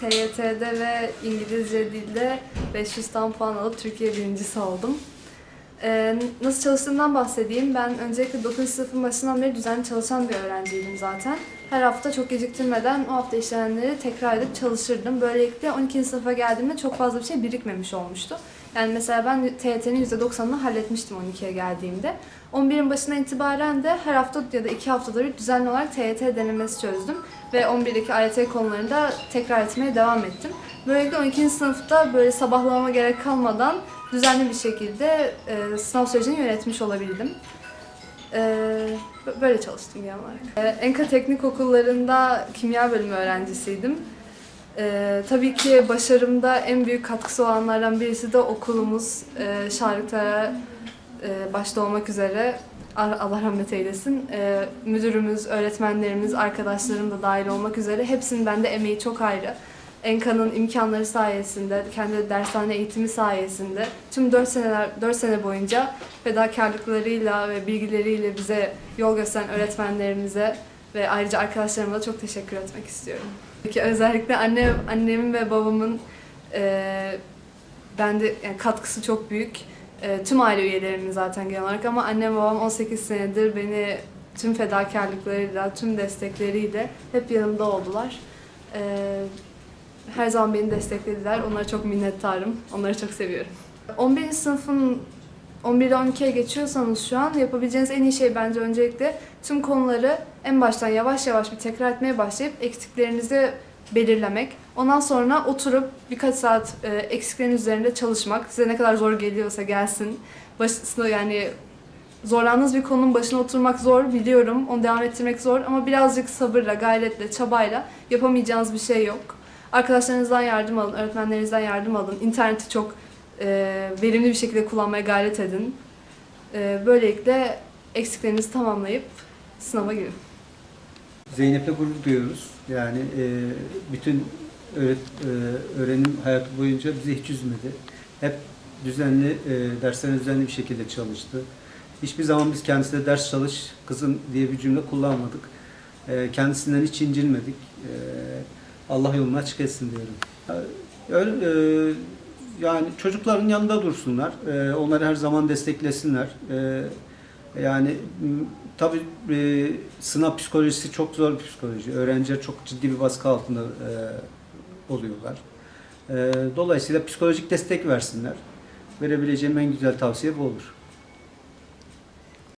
TYT'de ve İngilizce dilde 500 tam puan alıp Türkiye birincisi oldum. Ee, nasıl çalıştığımdan bahsedeyim. Ben öncelikle 9. sınıfın başından beri düzenli çalışan bir öğrenciydim zaten. Her hafta çok geciktirmeden o hafta işlenenleri tekrar edip çalışırdım. Böylelikle 12. sınıfa geldiğimde çok fazla bir şey birikmemiş olmuştu. Yani mesela ben TYT'nin %90'ını halletmiştim 12'ye geldiğimde. 11'in başından itibaren de her hafta ya da iki haftada bir düzenli olarak TYT denemesi çözdüm. Ve 11'deki AYT konularında tekrar etmeye devam ettim. Böylelikle 12. sınıfta böyle sabahlamama gerek kalmadan düzenli bir şekilde e, sınav sürecini yönetmiş olabildim. E, bö- böyle çalıştım genel olarak. E, Enka Teknik Okullarında kimya bölümü öğrencisiydim. E, tabii ki başarımda en büyük katkısı olanlardan birisi de okulumuz. E, Şarlıklara e, başta olmak üzere Allah rahmet eylesin. E, müdürümüz, öğretmenlerimiz, arkadaşlarım da dahil olmak üzere hepsinin bende emeği çok ayrı. Enka'nın imkanları sayesinde, kendi dershane eğitimi sayesinde tüm 4 seneler 4 sene boyunca fedakarlıklarıyla ve bilgileriyle bize yol gösteren öğretmenlerimize ve ayrıca arkadaşlarıma da çok teşekkür etmek istiyorum. Peki özellikle anne, annemin ve babamın e, bende yani katkısı çok büyük. E, tüm aile üyelerimin zaten genel olarak ama annem babam 18 senedir beni tüm fedakarlıklarıyla, tüm destekleriyle hep yanımda oldular. E, her zaman beni desteklediler. Onlara çok minnettarım. Onları çok seviyorum. 11. sınıfın 11'de 12'ye geçiyorsanız şu an yapabileceğiniz en iyi şey bence öncelikle tüm konuları en baştan yavaş yavaş bir tekrar etmeye başlayıp eksiklerinizi belirlemek. Ondan sonra oturup birkaç saat e, eksiklerin üzerinde çalışmak. Size ne kadar zor geliyorsa gelsin. Başısında yani zorlandığınız bir konunun başına oturmak zor biliyorum. Onu devam ettirmek zor ama birazcık sabırla, gayretle, çabayla yapamayacağınız bir şey yok. Arkadaşlarınızdan yardım alın, öğretmenlerinizden yardım alın. İnterneti çok e, verimli bir şekilde kullanmaya gayret edin. E, böylelikle eksiklerinizi tamamlayıp sınava girin. Zeynep'le gurur duyuyoruz. Yani e, bütün öğret, e, öğrenim hayatı boyunca bizi hiç üzmedi. Hep düzenli, e, derslerine düzenli bir şekilde çalıştı. Hiçbir zaman biz kendisine ders çalış kızım diye bir cümle kullanmadık. E, kendisinden hiç incinmedik. E, Allah yolunu açık etsin diyorum. E, Öyle, e, yani çocukların yanında dursunlar. E, onları her zaman desteklesinler. E, yani tabii e, sınav psikolojisi çok zor bir psikoloji. Öğrenciler çok ciddi bir baskı altında e, oluyorlar. E, dolayısıyla psikolojik destek versinler. Verebileceğim en güzel tavsiye bu olur.